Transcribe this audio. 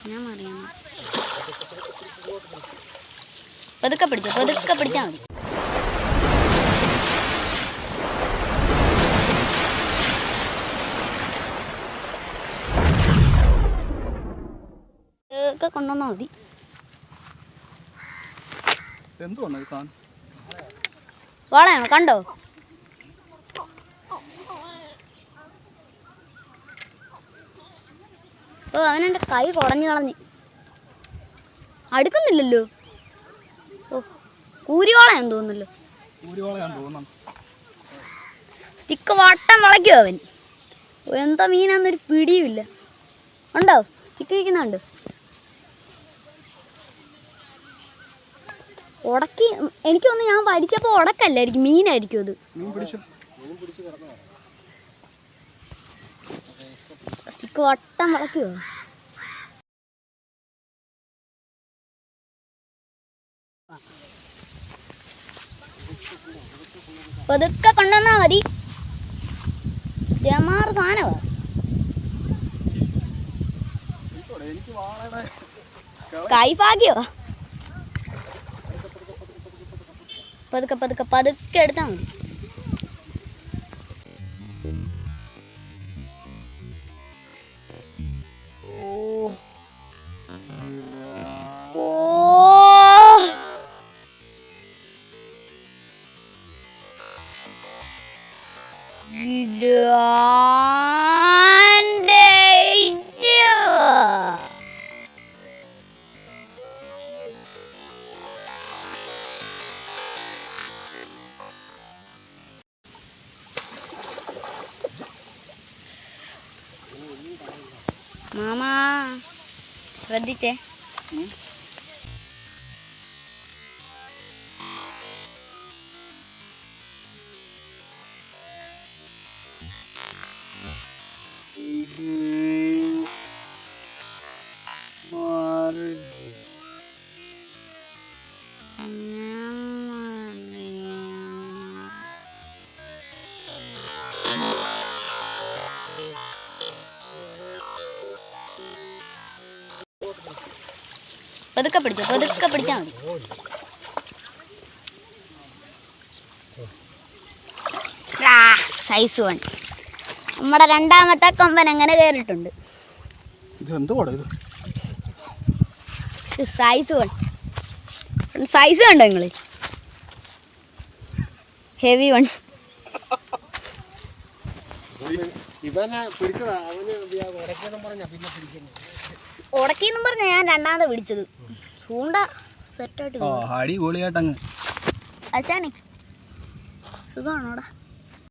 ഞാൻ അറിയാം പതുക്കെ പിടിച്ചോ പതുക്കെ പിടിച്ചാൽ മതി. ഒക്കെ കൊണ്ടുവന്നാൽ മതി. ഈ സാധനം? കണ്ടോ? ഓ അവനെന്റെ കൈ കുറഞ്ഞു കളഞ്ഞ്. അടുക്കുന്നില്ലല്ലോ. ഓ കൂരിവാളയാന്ന് തോന്നുന്നല്ലോ. സ്റ്റിക്ക് വട്ടം വളയ്ക്കും അവൻ? എന്താ മീനാന്നൊരു പിടിയുമില്ല. ഉണ്ടോ? സ്റ്റിക്ക് വയ്ക്കുന്നുണ്ട്? ഉടക്കി എനിക്ക് തോന്നുന്നു ഞാൻ വലിച്ചപ്പോൾ ഉടക്കല്ലായിരിക്കും മീനായിരിക്കും അത്. മീൻ പിടിച്ചു. സ്റ്റിക്ക് വട്ടം വിളയ്ക്കുമോ പതുക്കെ കൊണ്ടുവന്നാ മതി. ജമാറ് സാധനമാ. കൈഫാക്കിയോ പതുക്കെ പതുക്കെ പതുക്കെ എടുത്താൽ മതി. ഓ മാമാ ശ്രദ്ധിച്ചേ. പതുക്കെ പിടിച്ചോ പതുക്കെ പിടിച്ചാൽ മതി. സൈസ് വൺ നമ്മുടെ രണ്ടാമത്തെ കൊമ്പൻ അങ്ങനെ കയറിയിട്ടുണ്ട്. സൈസ് വൺ സൈസ് കണ്ടോ നിങ്ങൾ ഹെവി വൺ ഇവനെ പിടിച്ചതാ അവന് പറഞ്ഞാ പിന്നെ പിടിക്കുന്നത്. ഉടക്കിന്നും പറഞ്ഞ ഞാൻ രണ്ടാമത് പിടിച്ചത് ചൂണ്ട സെറ്റായിട്ട് അടിപൊളിയായിട്ടങ്ങ്. അശാനെ സുഖമാണോടാ?